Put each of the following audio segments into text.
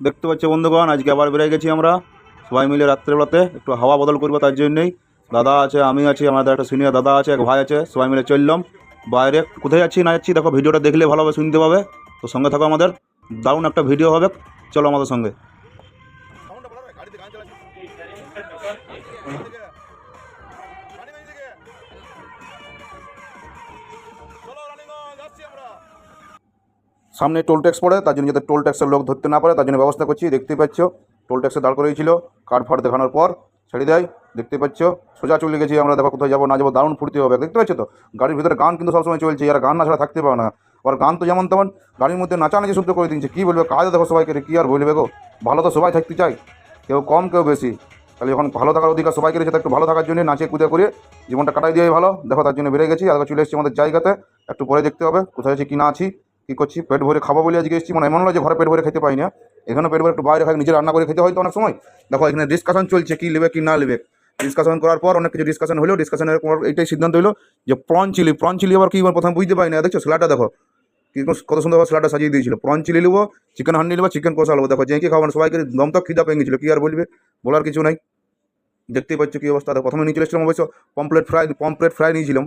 দেখতে পাচ্ছি বন্ধুগণ, আজকে আবার বেড়ে গেছি আমরা। সবাই মিলে রাত্রেবেলাতে একটু হাওয়া বদল করব, তার জন্যই। দাদা আছে, আমি আছি আমাদের একটা সিনিয়র দাদা আছে, এক ভাই আছে, সবাই মিলে চললাম। বাইরে কোথায় যাচ্ছি, না যাচ্ছি, দেখো, ভিডিওটা দেখলে ভালোভাবে শুনতে পাবে। তো সঙ্গে থাকো আমাদের, দারুণ একটা ভিডিও হবে। চলো আমাদের সঙ্গে। সামনে টোল ট্যাক্স পড়ে, তার জন্য যাতে টোল ট্যাক্সের লোক ধরতে না পারে, তার জন্য ব্যবস্থা করছি। দেখতে পাচ্ছ, টোল ট্যাক্সে দাঁড় করেছিল কার্ড ফাট দেখানোর পর ছেড়ে দেয়। দেখতে পাচ্ছ, সোজা চলে গেছি আমরা, দেখো কোথায় যাব, না যাব, দারুণ ফুর্তি হবে। দেখতে পাচ্ছ তো, গাড়ির ভিতরে গান কিন্তু সবসময় চলছে আর গান না ছাড়া থাকতে পারে না। আর গান তো যেমন তেমন, গাড়ির মধ্যে নাচানাচি শুদ্ধ করে দিচ্ছে, কী বলবে, কাজ দেখো সবাইকে কী আর বলবে গো? ভালো তো সবাই থাকতে চাই কেউ কম, কেউ বেশি। তাহলে যখন ভালো থাকার অধিকার সবাইকে রয়েছে একটু ভালো থাকার জন্য নাচে কুদে করে জীবনটা কাটাই দিয়ে ভালো। দেখো তার জন্য বেড়ে গেছি আর চলে এসেছি আমাদের জায়গাতে, একটু পরে দেখতে হবে, কোথায় আছি, কি না আছি। কী করছি? পেট ভরে খাব বলে আজকে এসেছি মানে এমন নয় যে ঘরে পেট ভরে খেতে পাই না। এখানে পেট ভরে একটু বাইরে খাই, নিজে রান্না করে খেতে হয় তো অনেক সময়। দেখো, এখানে ডিসকাশন চলছে, কী নেবে, কি না নেবে। ডিসকাশন করার পর অনেক কিছু ডিসকাশন হলো ডিসকাশনের পর এইটাই সিদ্ধান্ত হলো যে প্রন চিলি প্রন চিলি আবার কি প্রথম বুঝতে পারি না। দেখছ স্যালাডটা দেখো, কি কত সুন্দরভাবে স্যালাডটা সাজিয়ে দিয়েছিল। প্রন চিলি নেব চিকেন হান্ডি নেব চিকেন কষা নেব। দেখো যে কি খাবার সবাইকে দম তো খিদা পেয়ে গেছিল, কি আর বলবে? বলার কিছু নাই। দেখতেই পাচ্ছ কী অবস্থা। প্রথমে নিয়ে চলে এসেছিলাম, অবশ্য পমপ্লেট ফ্রাই পমপ্লেট ফ্রাই নিয়েছিলাম।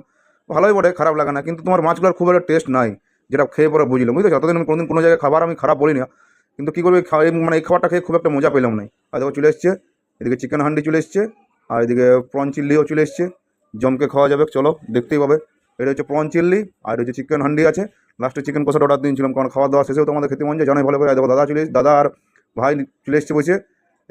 ভালোই বটে, খারাপ লাগে না। কিন্তু তোমার মাছগুলোর খুব একটা টেস্ট নাই। যেটা খেয়ে পরে বুঝলাম, বুঝতে যতদিন আমি কোনোদিন কোনো জায়গায় খাবার আমি খারাপ বলি না কিন্তু কী করবে? খাওয়া মানে এই খাবারটা খেয়ে খুব একটা মজা পেলাম না আর দেখো চলে এসছে, এদিকে চিকেন হান্ডি চলে এসছে, আর এদিকে প্রন চিল্লিও চলে এসছে। জমকে খাওয়া যাবে, চলো, দেখতেই পাবে। এটা হচ্ছে প্রন চিল্লি আর হচ্ছে চিকেন হান্ডি আছে লাস্টে চিকেন কষাটা অর্ডার দিয়েছিলাম, কারণ খাওয়া দাওয়া শেষেও তোমাদের খেতে মন যায়, জানাই ভালো করে। দেখো দাদা চলে দাদা আর ভাই চলে এসছে বসে।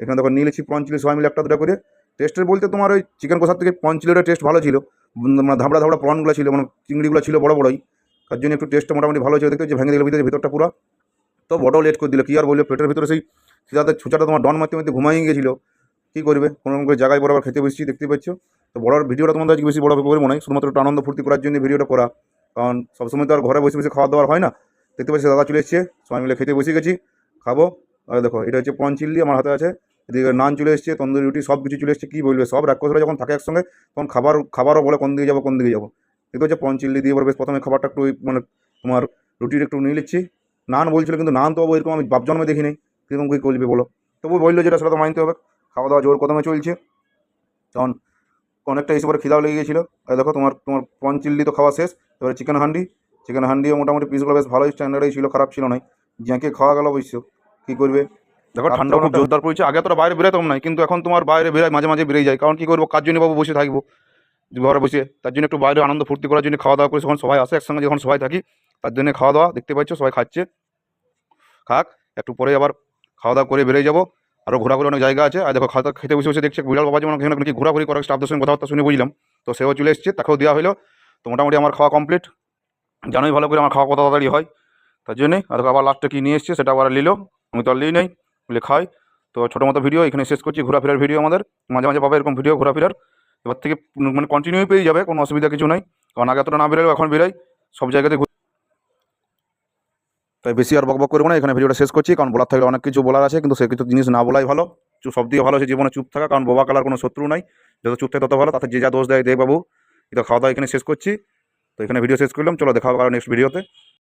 এখানে দেখো নিয়েছি প্রন চিলি সবাই মিলে একটা দুটা করে। টেস্টের বলতে তোমার ওই চিকেন কষার থেকে প্রন চিলিটা টেস্ট ভালো ছিল। মানে ধাবড়া ধাবড়া প্রনগুলো ছিল মানে চিংড়িগুলো ছিল বড় বড়ই। তার জন্য একটু টেস্টটা মোটামুটি ভালো ছিল দেখতে ভেঙে দিল ভিতরে, ভিতরটা পুরো। তো বড় লেট করে দিল, কী আর বলল পেটের ভিতরে সেই সিধাতে ছুচাটা তোমার ডন মারতে মারতে ঘুমাই গেছিল। কী করবে? কোনো রকম করে জায়গায় বরাবর খেতে বসছি, দেখতে পাচ্ছ? তো বড় ভিডিওটা তোমাদের আজকে বেশি বড় করে মনে হয়, শুধুমাত্র একটু আনন্দ ফুর্তি করার জন্য ভিডিওটা করা। কারণ সবসময় তো আর ঘরে বসে বসে খাওয়া দাওয়ার হয় না। দেখতে পাচ্ছি, দাদা চলে এসছে, সবাই মিলে খেতে বসে গেছি, খাব। আর দেখো, এটা হচ্ছে পন চিল্লি আমার হাতে আছে, এদিকে নান চলে এসছে, তন্দুরি রুটি সব কিছু চলে এসছে, কী বলবে? সব রাক্ষসরা যখন থাকে একসঙ্গে, তখন খাবার, খাবারও বলে কোন দিকে যাব, কোন দিকে যাব। দেখতে হচ্ছে পন চিল্লি দিয়ে এবার বেশ প্রথমে খাবারটা একটু মানে তোমার রুটির একটু নিয়ে নিচ্ছি। নান বলছিল কিন্তু নান তো এরকম আমি বাপ জন্মে দেখিনি কীরকম কী করবে বলো? তবু বলল যেটা সেটা তো মানতে হবে খাওয়া দাওয়া জোর কদমে চলছে। তখন অনেকটা এসে পরে খিদাও লেগে গেছিল। আর দেখো তোমার তোমার পন চিল্লি তো খাওয়া শেষ এবারে চিকেন হান্ডি। চিকেন হান্ডিও মোটামুটি পিসগুলো বেশ ভালোই স্ট্যান্ডার্ডই ছিল খারাপ ছিল না জ্যাঁকে খাওয়া গেল অবশ্য কী করবে? দেখো ঠান্ডা খুব জোরদার পড়েছে আগে তোরা বাইরে বেরোতাম না কিন্তু এখন তোমার বাইরে বেরোয় মাঝে মাঝে বেরিয়ে যায় কারণ কী করব? কার জন্য বাবু বসে থাকব? ঘরে বসে, তার জন্য একটু বাইরে আনন্দ ফুর্তি করার জন্য খাওয়া দাওয়া করে যখন সবাই আসে, একসঙ্গে যখন সবাই থাকি, তার জন্য খাওয়া দাওয়া দেখতে পাচ্ছ, সবাই খাচ্ছে। খাক, একটু পরে আবার খাওয়া দাওয়া করে বেরিয়ে যাব। আরও ঘোরাঘুরি অনেক জায়গা আছে। আর দেখো খাওয়া খেতে বসে বসে দেখছে বিড়াল বাবা যেমন নাকি ঘোরাঘুরি করার স্টাফদের সঙ্গে কথাবার্তা শুনে বুঝলাম। তো সেও চলে এসছে, তাকেও দেওয়া হলো। তো মোটামুটি আমার খাওয়া কমপ্লিট জানোই ভালো করে আমার খাওয়া কত তাড়াতাড়ি হয়। তার জন্যই আর আবার লাস্টে কী নিয়ে এসছে, সেটা আবার নিল। আমি তো আর লিই নেই, বলে খাই। তো ছোটো মতো ভিডিও এখানে শেষ করছি, ঘোরাফেরার ভিডিও আমাদের। মাঝে মাঝে পাবে এরকম ভিডিও ঘোরাফেরার। এবার থেকে মানে কন্টিনিউ পেয়ে যাবে, কোনো অসুবিধা কিছু নাই। কারণ আগে এতটা না বেরোলেও এখন বেরোয়, সব জায়গাতে তাই বেশি আর বকবক করব না, এখানে ভিডিওটা শেষ করছি, কারণ বলার থাকলে অনেক কিছু বলার আছে, কিন্তু সে কিছু জিনিস না বলাই ভালো। সব দিয়ে ভালো হচ্ছে জীবনে চুপ থাকা, কারণ বোবা কালার কোনো শত্রু নাই। যত চুপ থাকে তত ভালো, তাতে যে যা দোষ দেয় দেখ বাবু। এটা খাওয়া দাওয়া এখানে শেষ করছি। তো এখানে ভিডিও শেষ করলাম, চলো দেখা হবে নেক্সট ভিডিওতে